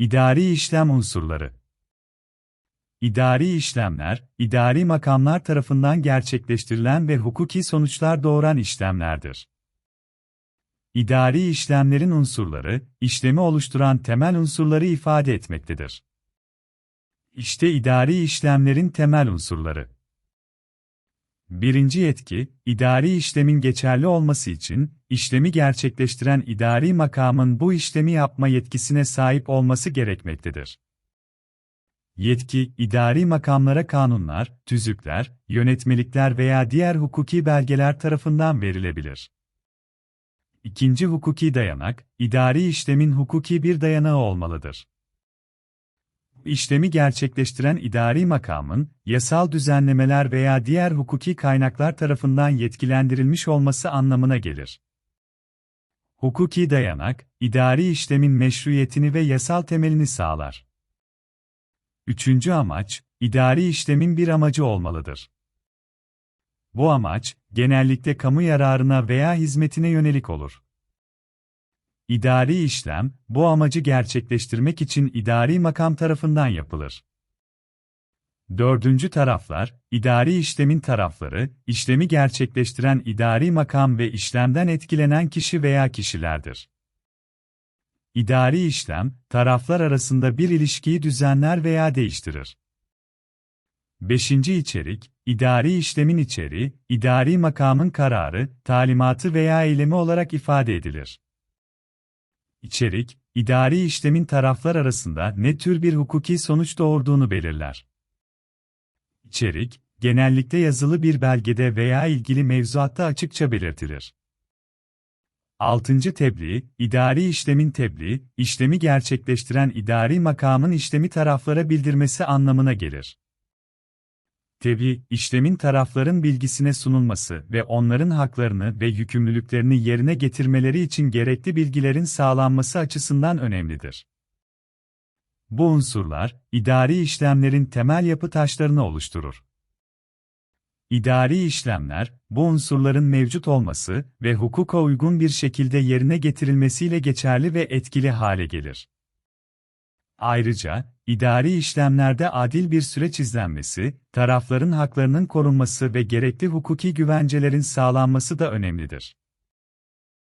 İdari işlem unsurları İdari işlemler, idari makamlar tarafından gerçekleştirilen ve hukuki sonuçlar doğuran işlemlerdir. İdari işlemlerin unsurları, işlemi oluşturan temel unsurları ifade etmektedir. İşte idari işlemlerin temel unsurları. Birinci yetki, idari işlemin geçerli olması için, işlemi gerçekleştiren idari makamın bu işlemi yapma yetkisine sahip olması gerekmektedir. Yetki, idari makamlara kanunlar, tüzükler, yönetmelikler veya diğer hukuki belgeler tarafından verilebilir. İkinci hukuki dayanak, idari işlemin hukuki bir dayanağı olmalıdır. İşlemi gerçekleştiren idari makamın, yasal düzenlemeler veya diğer hukuki kaynaklar tarafından yetkilendirilmiş olması anlamına gelir. Hukuki dayanak, idari işlemin meşruiyetini ve yasal temelini sağlar. Üçüncü amaç, idari işlemin bir amacı olmalıdır. Bu amaç, genellikle kamu yararına veya hizmetine yönelik olur. İdari işlem, bu amacı gerçekleştirmek için idari makam tarafından yapılır. Dördüncü taraflar, idari işlemin tarafları, işlemi gerçekleştiren idari makam ve işlemden etkilenen kişi veya kişilerdir. İdari işlem, taraflar arasında bir ilişkiyi düzenler veya değiştirir. Beşinci içerik, idari işlemin içeriği, idari makamın kararı, talimatı veya eylemi olarak ifade edilir. İçerik, idari işlemin taraflar arasında ne tür bir hukuki sonuç doğurduğunu belirler. İçerik, genellikle yazılı bir belgede veya ilgili mevzuatta açıkça belirtilir. 6. Tebliğ, idari işlemin tebliği, işlemi gerçekleştiren idari makamın işlemi taraflara bildirmesi anlamına gelir. Tebliğ, işlemin tarafların bilgisine sunulması ve onların haklarını ve yükümlülüklerini yerine getirmeleri için gerekli bilgilerin sağlanması açısından önemlidir. Bu unsurlar, idari işlemlerin temel yapı taşlarını oluşturur. İdari işlemler, bu unsurların mevcut olması ve hukuka uygun bir şekilde yerine getirilmesiyle geçerli ve etkili hale gelir. Ayrıca, idari işlemlerde adil bir süreç izlenmesi, tarafların haklarının korunması ve gerekli hukuki güvencelerin sağlanması da önemlidir.